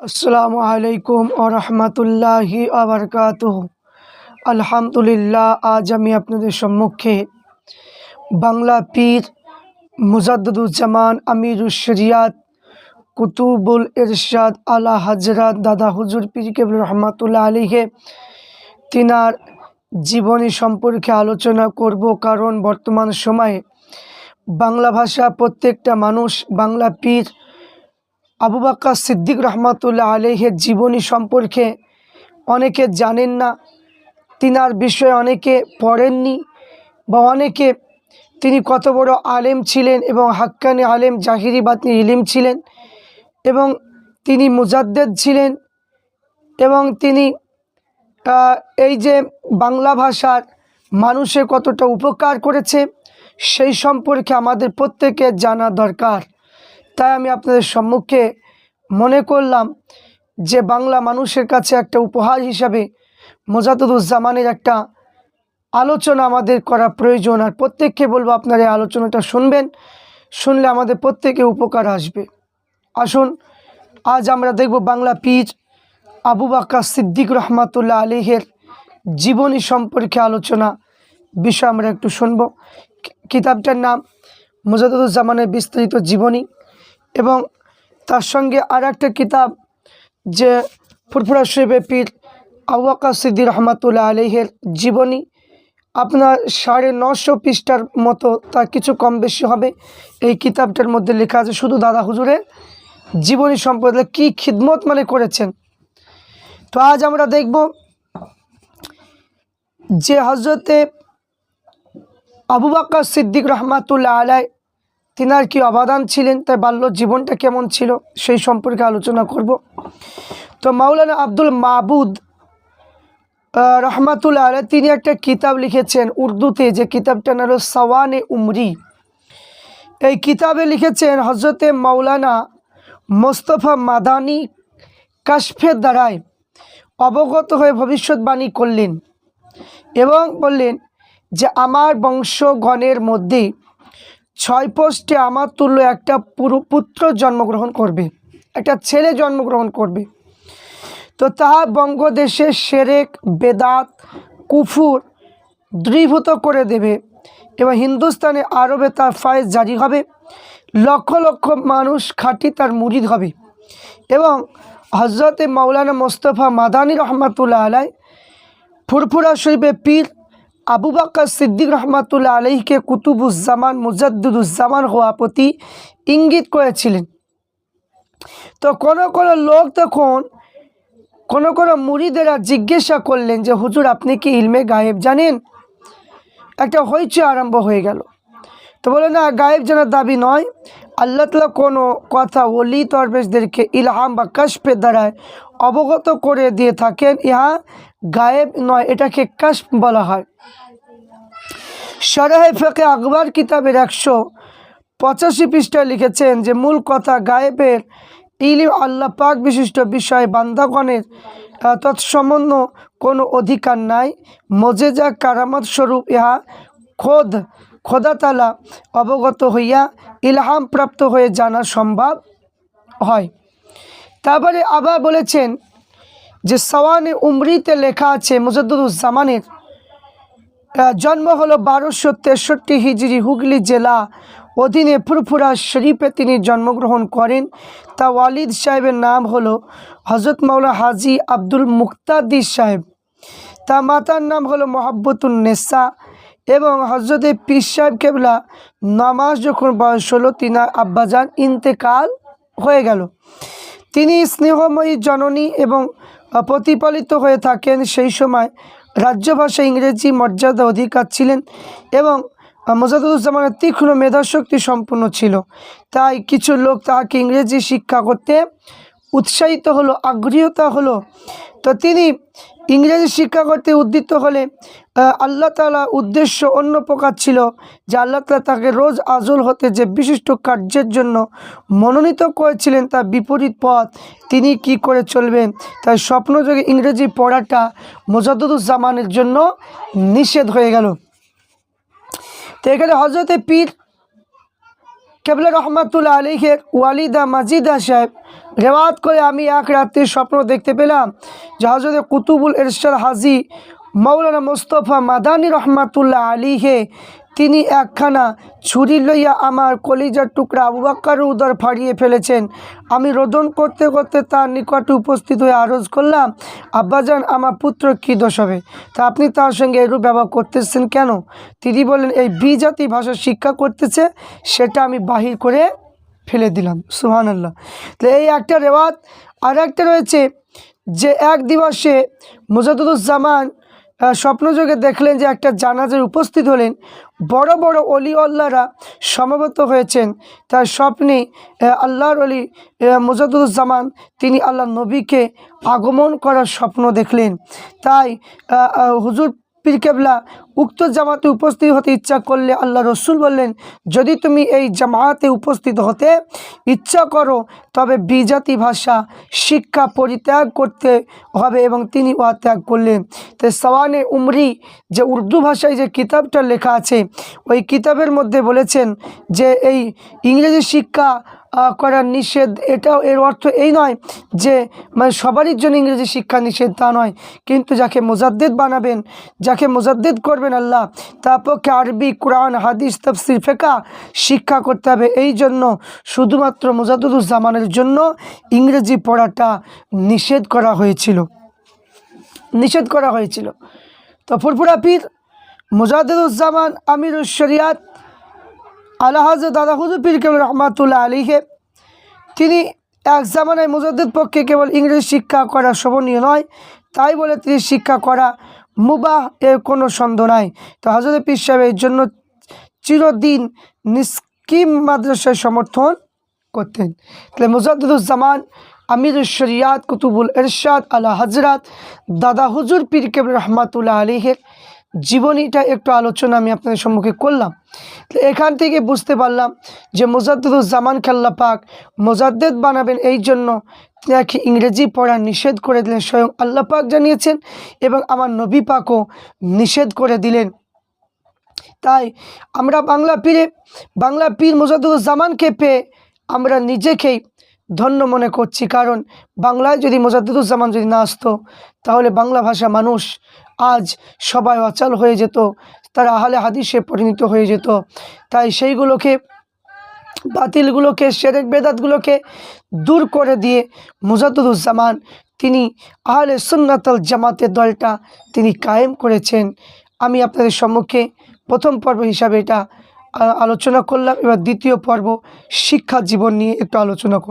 আসসালামু আলাইকুম ও রহমতুল্লাহি আবরকাত আলহামদুলিল্লাহ, আজ আমি আপনাদের সম্মুখে বাংলা পীর মুজাদ্দুজ্জামান আমিরুল শরিয়াত কুতুবুল ইরশাদ আলা হাজরাত দাদা হুজুর পীর কেবল রহমতুল্লাহ আলীকে তিনার জীবনী সম্পর্কে আলোচনা করব কারণ বর্তমান সময়ে বাংলা ভাষা প্রত্যেকটা মানুষ বাংলা পীর আবু বাক্কা সিদ্দিক রহমতুল্লাহ আলহের জীবনী সম্পর্কে অনেকে জানেন না, তিনার বিষয়ে অনেকে পড়েননি বা অনেকে তিনি কত বড় আলেম ছিলেন এবং হাক্কানি আলেম, জাহিরি বাতনি ইলিম ছিলেন এবং তিনি মুজাদ্দেদ ছিলেন এবং তিনি এই যে বাংলা ভাষার মানুষের কতটা উপকার করেছে সেই সম্পর্কে আমাদের প্রত্যেকের জানা দরকার। তাই আমি আপনাদের সম্মুখে মনে করলাম যে বাংলা মানুষের কাছে একটা উপহার হিসাবে মোজাদুজ্জামানের একটা আলোচনা আমাদের করা প্রয়োজন। আর প্রত্যেককে বলব, আপনারা এই আলোচনাটা শুনবেন, শুনলে আমাদের প্রত্যেকে উপকার আসবে। আসুন, আজ আমরা দেখব বাংলা পীর আবু বাক্কা সিদ্দিক রহমাতুল্লাহ আলিহের জীবনী সম্পর্কে আলোচনা বিষয় আমরা একটু শুনব। কিতাবটার নাম মুজাদুজ্জামানের বিস্তারিত জীবনী। এবং তার সঙ্গে আর একটা কিতাব যে ফুরফুরা শরীফে পীর আবু সিদ্দিক রহমাতুল্লাহ আলিহের জীবনী। আপনার সাড়ে নশো পৃষ্ঠার মতো তার কিছু কম বেশি হবে। এই কিতাবটার মধ্যে লেখা আছে, শুধু দাদা হুজুরের জীবনী সম্পর্কে কী খিদমত মানে করেছেন? তো আজ আমরা দেখব যে হজরতে আবু বাক্কা সিদ্দিক রহমাতুল্লাহ আলাই তিনার কি অবদান ছিলেন? তার বাল্য জীবনটা কেমন ছিল? সেই সম্পর্কে আলোচনা করব। তো মাওলানা আব্দুল মাহবুদ রহমাতুল্লাহ আলাই তিনি একটা কিতাব লিখেছেন উর্দুতে, যে কিতাবটা নাম হলো সওয়ানে উমরি। এই কিতাবে লিখেছেন হজরতে মাওলানা মোস্তফা মাদানি কাশফের দ্বারায় অবগত হয়ে ভবিষ্যৎবাণী করলেন এবং বললেন যে, আমার বংশগণের মধ্যে ছয় পোস্টে আমার তুল্য একটা পুত্র জন্মগ্রহণ করবে, একটা ছেলে জন্মগ্রহণ করবে। তো তাহা বঙ্গদেশে সেরেক, বেদাত, কুফুর দৃঢ়ীভূত করে দেবে এবং হিন্দুস্তানে আরবে তার ফায়েজ জারি হবে। লক্ষ লক্ষ মানুষ খাঁটি তার মুরিদ হবে এবং হজরতে মাওলানা মোস্তফা মাদানী রহমাতুল্লাহ আলাই ফুরফুরা শরীফে পীর আবু বাক্কা সিদ্দিক রহমাতুল্লাহ আলহীকে কুতুবুজ্জামান মুজাদ্দুজ্জামান হওয়া প্রতি ইঙ্গিত করেছিলেন। তো কোনো কোনো লোক তখন কোনো কোনো মুড়িদেরা জিজ্ঞাসা করলেন যে, হুজুর, আপনি কি ইলমে গায়েব জানেন? একটা হইচই আরম্ভ হয়ে গেল। তো বলে, না, গায়েব জানার দাবি নয়। আল্লাহ তালা কোনো কথা ওলি তরবেশদেরকে ইলহাম বা কাশফের দ্বারায় অবগত করে দিয়ে থাকেন, ইহা গায়েব নয়, এটাকে কাশফ বলা হয়। সরাহে ফেকে আকবর কিতাবের একশো পঁচাশি পৃষ্ঠায় লিখেছেন যে, মূল কথা গায়েবের ইলিম আল্লাহ পাক বিশিষ্ট বিষয়, বান্দাগণের তৎসম্বন্ধ কোনো অধিকার নাই। মজেজা কারামত স্বরূপ ইহা খোদ খোদাতালা অবগত হইয়া ইলহাম প্রাপ্ত হয়ে জানা সম্ভব হয়। তারপরে আবার বলেছেন যে সওয়ানে উমরিতে লেখা আছে মুজাদ্দুজ্জামানের আহ, জন্ম হলো বারোশো তেষট্টি হিজড়ি হুগলি জেলা অধীনে ফুরফুরা শরীফে তিনি জন্মগ্রহণ করেন। তা ওয়ালিদ সাহেবের নাম হলো হজরত মাওলা হাজি আব্দুল মুক্তাদির সাহেব। তা মাতার নাম হলো মোহাব্বতুল নেসা। এবং হজরতে পীর সাহেব কেবলা নমাজ যখন বয়স হলো তিনার আব্বাজান ইন্তেকাল হয়ে গেল। তিনি স্নেহময়ী জননী এবং প্রতিপালিত হয়ে থাকেন। সেই সময় রাজ্য ভাষা ইংরেজি মর্যাদা অধিকার ছিলেন এবং মোজাদুজ্জামানের তীক্ষ্ণ মেধাশক্তি সম্পন্ন ছিল। তাই কিছু লোক তাহাকে ইংরেজি শিক্ষা করতে উৎসাহিত হলো, আগ্রহীতা হলো। তো তিনি ইংরেজি শিক্ষা করতে উদ্দীত হলে আল্লাহ তালা উদ্দেশ্য অন্য প্রকার ছিল যে আল্লাহ তালা তাকে রোজ আজল হতে যে বিশিষ্ট কার্যের জন্য মনোনীত করেছিলেন তার বিপরীত পথ তিনি কি করে চলবেন? তাই স্বপ্নযোগে ইংরেজি পড়াটা মোজাদুজ্জামানের জন্য নিষেধ হয়ে গেল। তো এখানে হজরতে পীর কেবলা রহমাতুল্লা আলীহের ওয়ালিদা মাজিদা সাহেব রেওয়াত করে আমি এক রাত্রির স্বপ্ন দেখতে পেলাম যে হজরত কুতুবুল এরশাদ হাজি মৌলানা মোস্তফা মাদানী রহমাতুল্লাহ আলীহে তিনি একখানা ছুরি লইয়া আমার কলিজার টুকরা আবু বাক্কার উদর ফাড়িয়ে ফেলেছেন। আমি রোদন করতে করতে তার নিকটে উপস্থিত হয়ে আরজ করলাম, আব্বাজান, আমার পুত্র কী দোষ হবে? তা আপনি তার সঙ্গে এরূপ ব্যবহার করতেছেন কেন? তিনি বললেন, এই বিজাতি ভাষা শিক্ষা করতেছে, সেটা আমি বাহির করে ফেলে দিলাম। সুহান আল্লাহ তো এই একটা রেওয়াত আর একটা রয়েছে যে এক দিবসে মুজাদুজ্জামান স্বপ্নযোগে দেখলেন যে একটা জানাজার উপস্থিত হলেন। বড় বড় অলি আল্লাহরা সমবেত হয়েছেন। তার স্বপ্নে আল্লাহর অলি মুজাদুজ্জামান তিনি আল্লাহ নবীকে আগমন করার স্বপ্ন দেখলেন। তাই হুজুর পীর কেবলা উক্ত জামাতে উপস্থিত হতে ইচ্ছা করলে আল্লাহ রসুল বললেন, যদি তুমি এই জামাতে উপস্থিত হতে ইচ্ছা করো, তবে বিজাতি ভাষা শিক্ষা পরিত্যাগ করতে হবে এবং তিনি উহা ত্যাগ করলেন। তো সওয়ানে উমরি যে উর্দু ভাষায় যে কিতাবটা লেখা আছে, ওই কিতাবের মধ্যে বলেছেন যে এই ইংরেজি শিক্ষা করার নিষেধ, এটাও এর অর্থ এই নয় যে মানে সবারই জন্য ইংরেজি শিক্ষা নিষেধ, তা নয়। কিন্তু যাকে মোজাদ্দেদ বানাবেন, যাকে মোজাদ্দেদ করবেন আল্লাহ, তার পক্ষে আরবি, কোরআন, হাদিস, তফসির ফেকা শিক্ষা করতে হবে। এই জন্য শুধুমাত্র মোজাদ্দুজ্জামানের জন্য ইংরেজি পড়াটা নিষেধ করা হয়েছিল। নিষেধ করা হয়েছিল। তো ফুরফুরা পীর মুজাদ্দুজ্জামান আমির শরিয়াত আল্লাহ হাজর দাদা হুজুর পীর কেবল রহমাতুল্লাহ আলীকে তিনি এক জামানায় মুজাদ্দিদ পক্ষে কেবল ইংরেজি শিক্ষা করা শোভনীয় নয়, তাই বলে তিনি শিক্ষা করা মুবাহ এর কোনো সন্দেহ নাই। তো হজরত পীর সাহেব এর জন্য চিরদিন নিষ্কিম মাদ্রাসায় সমর্থন করতেন। তাহলে মুজাদ্দুজ্জামান আমির শরিয়াত, কুতুবুল এরশাদ, আলা হজরত দাদা হুজুর পীর কেবল রহমাতুল্লাহ আলীহের জীবনীটা একটু আলোচনা আমি আপনাদের সম্মুখে করলাম। এখান থেকে বুঝতে পারলাম যে মোজাদ্দুজ্জামান খাল্লা পাক মোজাদ্দেদ বানাবেন এই জন্য তাকে ইংরেজি পড়া নিষেধ করে দিলেন, স্বয়ং আল্লাহ পাক জানিয়েছেন এবং আমার নবী পাকও নিষেধ করে দিলেন। তাই আমরা বাংলা পীরে, বাংলা পীর মোজাদ্দুজ্জামানকে পেয়ে আমরা নিজেকেই ধন্য মনে করছি। কারণ বাংলায় যদি মোজাদ্দুজ্জামান যদি না আসতো, তাহলে বাংলা ভাষা মানুষ আজ সবাই অচল হয়ে যেত, তারা আহলে হাদিসে পরিণত হয়ে যেত। তাই সেইগুলোকে, বাতিলগুলোকে, সেরেক বেদাতগুলোকে দূর করে দিয়ে মুজাদ্দুজ্জামান তিনি আহলে সুন্নাতল জামাতের দলটা তিনি কায়েম করেছেন। আমি আপনাদের সম্মুখে প্রথম পর্ব হিসাবে এটা আলোচনা করলাম। এবার দ্বিতীয় পর্ব শিক্ষা জীবন নিয়ে একটু আলোচনা করব।